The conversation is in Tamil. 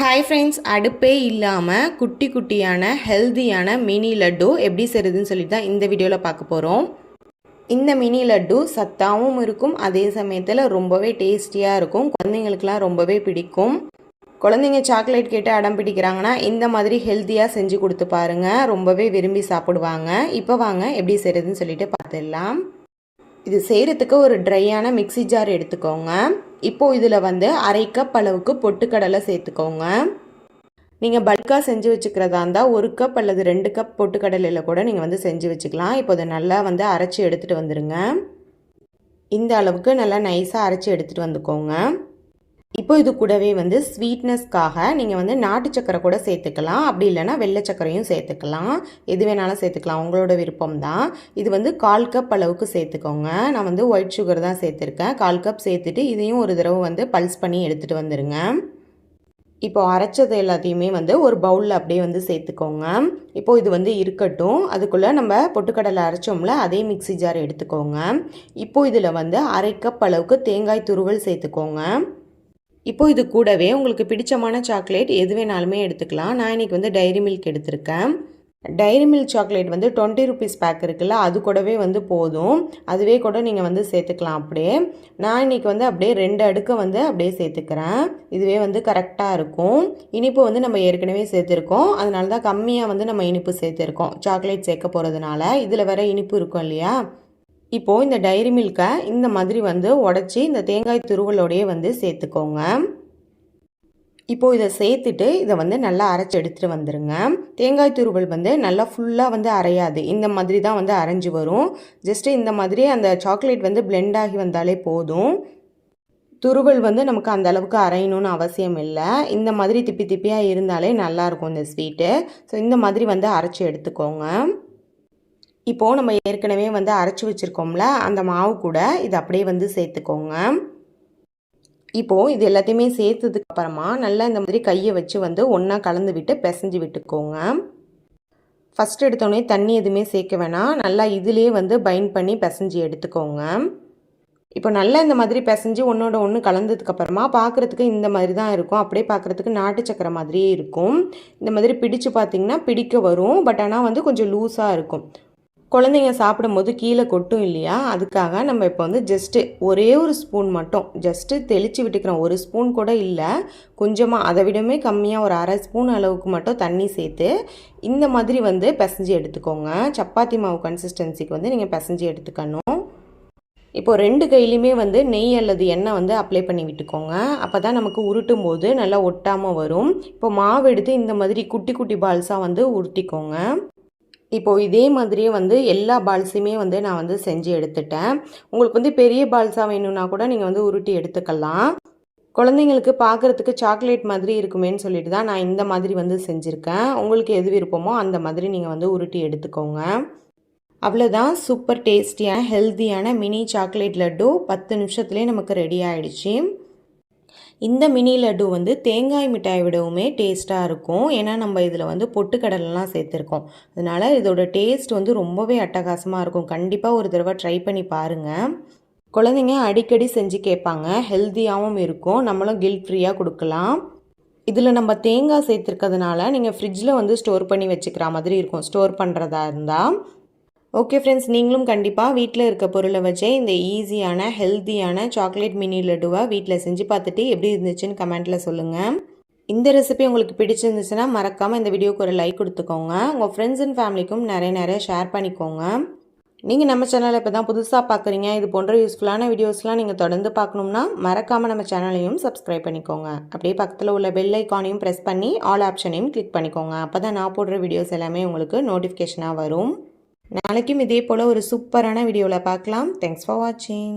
ஹாய் ஃப்ரெண்ட்ஸ் அடுப்பே இல்லாமல் குட்டி குட்டியான ஹெல்தியான மினி லட்டு எப்படி செய்கிறதுன்னு சொல்லி தான் இந்த வீடியோவில் பார்க்க போகிறோம் இந்த மினி லட்டு சத்தாகவும் இருக்கும் அதே சமயத்தில் ரொம்பவே டேஸ்டியாக இருக்கும் குழந்தைங்களுக்குலாம் ரொம்பவே பிடிக்கும். குழந்தைங்க சாக்லேட் கேட்டு அடம் பிடிக்கிறாங்கன்னா இந்த மாதிரி ஹெல்த்தியாக செஞ்சு கொடுத்து பாருங்கள் ரொம்பவே விரும்பி சாப்பிடுவாங்க. இப்போ வாங்க எப்படி செய்கிறதுன்னு சொல்லிட்டு பார்த்துடலாம். இது செய்கிறதுக்கு ஒரு ட்ரையான மிக்ஸி ஜார் எடுத்துக்கோங்க. இப்போது இதில் வந்து அரை கப் அளவுக்கு பொட்டுக்கடலை சேர்த்துக்கோங்க. நீங்கள் பல்காக செஞ்சு வச்சுக்கிறதா இருந்தால் ஒரு கப் அல்லது ரெண்டு கப் பொட்டுக்கடலையில் கூட நீங்கள் வந்து செஞ்சு வச்சுக்கலாம். இப்போ இதை நல்லா வந்து அரைச்சி எடுத்துகிட்டு வந்துடுங்க இந்த அளவுக்கு நல்லா நைஸாக அரைச்சி எடுத்துகிட்டு வந்துக்கோங்க. இப்போ இது கூடவே வந்து ஸ்வீட்னஸ்க்காக நீங்கள் வந்து நாட்டு சக்கரை கூட சேர்த்துக்கலாம். அப்படி இல்லைன்னா வெள்ளை சக்கரையும் சேர்த்துக்கலாம். எது வேணாலும் சேர்த்துக்கலாம். உங்களோட விருப்பம் தான் இது வந்து கால் கப் அளவுக்கு சேர்த்துக்கோங்க. நான் வந்து ஒயிட் சுகர் தான் சேர்த்துருக்கேன். கால் கப் சேர்த்துட்டு இதையும் ஒரு தடவை வந்து பல்ஸ் பண்ணி எடுத்துகிட்டு வந்துடுங்க இப்போ அரைச்சது எல்லாத்தையுமே வந்து ஒரு பவுலில் அப்படியே வந்து சேர்த்துக்கோங்க. இப்போ இது வந்து இருக்கட்டும். அதுக்குள்ளே நம்ம பொட்டுக்கடலை அரைச்சோம்ல அதே மிக்சி ஜார் எடுத்துக்கோங்க. இப்போ இதில் வந்து அரை கப் அளவுக்கு தேங்காய் துருவல் சேர்த்துக்கோங்க. இப்போது இது கூடவே உங்களுக்கு பிடிச்சமான சாக்லேட் எது வேணாலுமே எடுத்துக்கலாம். நான் இன்றைக்கி வந்து டைரி மில்க் எடுத்திருக்கேன். டைரி மில்க் சாக்லேட் வந்து டுவெண்ட்டி ருபீஸ் பேக் இருக்குல்ல அது கூடவே வந்து போதும். அதுவே கூட நீங்கள் வந்து சேர்த்துக்கலாம் அப்படியே. நான் இன்றைக்கி வந்து அப்படியே ரெண்டு அடுக்கை வந்து அப்படியே சேர்த்துக்கிறேன். இதுவே வந்து கரெக்டாக இருக்கும். இனிப்பு வந்து நம்ம ஏற்கனவே சேர்த்துருக்கோம். அதனால தான் கம்மியாக வந்து நம்ம இனிப்பு சேர்த்துருக்கோம். சாக்லேட் சேர்க்க போகிறதுனால இதில் வேற இனிப்பு இருக்கும் இல்லையா? இப்போது இந்த டைரி மில்கை இந்த மாதிரி வந்து உடச்சி இந்த தேங்காய் துருவலோடையே வந்து சேர்த்துக்கோங்க. இப்போது இதை சேர்த்துட்டு இதை வந்து நல்லா அரைச்சி எடுத்துகிட்டு வந்துடுங்க தேங்காய் துருவல் வந்து நல்லா ஃபுல்லாக வந்து அரையாது. இந்த மாதிரி தான் வந்து அரைஞ்சி வரும். ஜஸ்ட்டு இந்த மாதிரி அந்த சாக்லேட் வந்து பிளெண்ட் ஆகி வந்தாலே போதும். துருவல் வந்து நமக்கு அந்த அளவுக்கு அரையணும்னு அவசியம் இல்லை. இந்த மாதிரி திப்பி திப்பியாக இருந்தாலே நல்லாயிருக்கும் இந்த ஸ்வீட்டு ஸோ இந்த மாதிரி வந்து அரைச்சி எடுத்துக்கோங்க. இப்போது நம்ம ஏற்கனவே வந்து அரைச்சி வச்சுருக்கோம்ல அந்த மாவு கூட இது அப்படியே வந்து சேர்த்துக்கோங்க. இப்போது இது எல்லாத்தையுமே சேர்த்ததுக்கு அப்புறமா நல்லா இந்த மாதிரி கையை வச்சு வந்து ஒன்றா கலந்து விட்டு பிசைஞ்சு விட்டுக்கோங்க. ஃபஸ்ட் எடுத்தோடனே தண்ணி எதுவுமே சேர்க்க வேணாம். நல்லா இதுலேயே வந்து பைண்ட் பண்ணி பிசைஞ்சு எடுத்துக்கோங்க. இப்போ நல்லா இந்த மாதிரி பிசைஞ்சு ஒன்றோட ஒன்று கலந்ததுக்கப்புறமா பார்க்குறதுக்கு இந்த மாதிரி தான் இருக்கும். அப்படியே பார்க்குறதுக்கு நாட்டு சக்கரை மாதிரியே இருக்கும். இந்த மாதிரி பிடிச்சு பார்த்திங்கன்னா பிடிக்க வரும். பட் ஆனால் வந்து கொஞ்சம் லூஸாக இருக்கும். குழந்தைங்க சாப்பிடும்போது கீழே கொட்டும் இல்லையா? அதுக்காக நம்ம இப்போ வந்து ஜஸ்ட்டு ஒரே ஒரு ஸ்பூன் மட்டும் ஜஸ்ட்டு தெளித்து விட்டுக்கிறோம். ஒரு ஸ்பூன் கூட இல்லை. கொஞ்சமாக அதை விடமே கம்மியாக ஒரு அரை ஸ்பூன் அளவுக்கு மட்டும் தண்ணி சேர்த்து இந்த மாதிரி வந்து பிசைஞ்சு எடுத்துக்கோங்க. சப்பாத்தி மாவு கன்சிஸ்டன்சிக்கு வந்து நீங்கள் பிசைஞ்சு எடுத்துக்கணும். இப்போது ரெண்டு கையிலையுமே வந்து நெய் அல்லது எண்ணெய் வந்து அப்ளை பண்ணி விட்டுக்கோங்க. அப்போ தான் நமக்கு உருட்டும் போது நல்லா ஒட்டாமல் வரும். இப்போ மாவு எடுத்து இந்த மாதிரி குட்டி குட்டி பால்ஸாக வந்து உருட்டிக்கோங்க. இப்போது இதே மாதிரியே வந்து எல்லா பால்ஸுமே வந்து நான் வந்து செஞ்சு எடுத்துட்டேன். உங்களுக்கு வந்து பெரிய பால்ஸாக வேணும்னா கூட நீங்கள் வந்து உருட்டி எடுத்துக்கலாம். குழந்தைங்களுக்கு பார்க்குறதுக்கு சாக்லேட் மாதிரி இருக்குமேன்னு சொல்லிட்டு தான் நான் இந்த மாதிரி வந்து செஞ்சுருக்கேன். உங்களுக்கு எது விருப்பமோ அந்த மாதிரி நீங்கள் வந்து உருட்டி எடுத்துக்கோங்க. அவ்வளோதான் சூப்பர் டேஸ்டியான ஹெல்த்தியான மினி சாக்லேட் லட்டு பத்து நிமிஷத்துலேயே நமக்கு ரெடி ஆகிடுச்சி இந்த மினி லட்டு வந்து தேங்காய் மிட்டாய் விடவுமே டேஸ்ட்டாக இருக்கும். ஏன்னா நம்ம இதில் வந்து பொட்டுக்கடலாம் சேர்த்துருக்கோம். அதனால் இதோட டேஸ்ட் வந்து ரொம்பவே அட்டகாசமாக இருக்கும். கண்டிப்பாக ஒரு தடவை ட்ரை பண்ணி பாருங்கள் குழந்தைங்க அடிக்கடி செஞ்சு கேட்பாங்க. ஹெல்த்தியாகவும் இருக்கும். நம்மளும் கில்ட் ஃப்ரீயாக கொடுக்கலாம். இதில் நம்ம தேங்காய் சேர்த்துருக்கிறதுனால நீங்கள் ஃப்ரிட்ஜில் வந்து ஸ்டோர் பண்ணி வச்சுக்கிற மாதிரி இருக்கும். ஸ்டோர் பண்ணுறதா இருந்தால் ஓகே ஃப்ரெண்ட்ஸ் நீங்களும் கண்டிப்பாக வீட்டில் இருக்க பொருளை வச்சே இந்த ஈஸியான ஹெல்த்தியான சாக்லேட் மினி லட்டுவாக வீட்டில் செஞ்சு பார்த்துட்டு எப்படி இருந்துச்சுன்னு கமெண்ட்டில் சொல்லுங்கள் இந்த ரெசிபி உங்களுக்கு பிடிச்சிருந்துச்சுன்னா மறக்காமல் இந்த வீடியோக்கு ஒரு லைக் கொடுத்துக்கோங்க. உங்கள் ஃப்ரெண்ட்ஸ் அண்ட் ஃபேமிலிக்கும் நிறைய நிறைய ஷேர் பண்ணிக்கோங்க. நீங்கள் நம்ம சேனலை இப்போ தான் புதுசாக பார்க்குறீங்க இது போன்ற யூஸ்ஃபுல்லான வீடியோஸ்லாம் நீங்கள் தொடர்ந்து பார்க்கணும்னா மறக்காமல் நம்ம சேனலையும் சப்ஸ்கிரைப் பண்ணிக்கோங்க. அப்படியே பக்கத்தில் உள்ள பெல் ஐக்கானையும் ப்ரெஸ் பண்ணி ஆல் ஆப்ஷனையும் கிளிக் பண்ணிக்கோங்க. அப்போ தான் நான் போடுற வீடியோஸ் எல்லாமே உங்களுக்கு நோட்டிஃபிகேஷனாக வரும். நாளைக்கும் இதே போல் ஒரு சூப்பரான வீடியோவில் பார்க்கலாம். தேங்க்ஸ் ஃபார் வாட்சிங்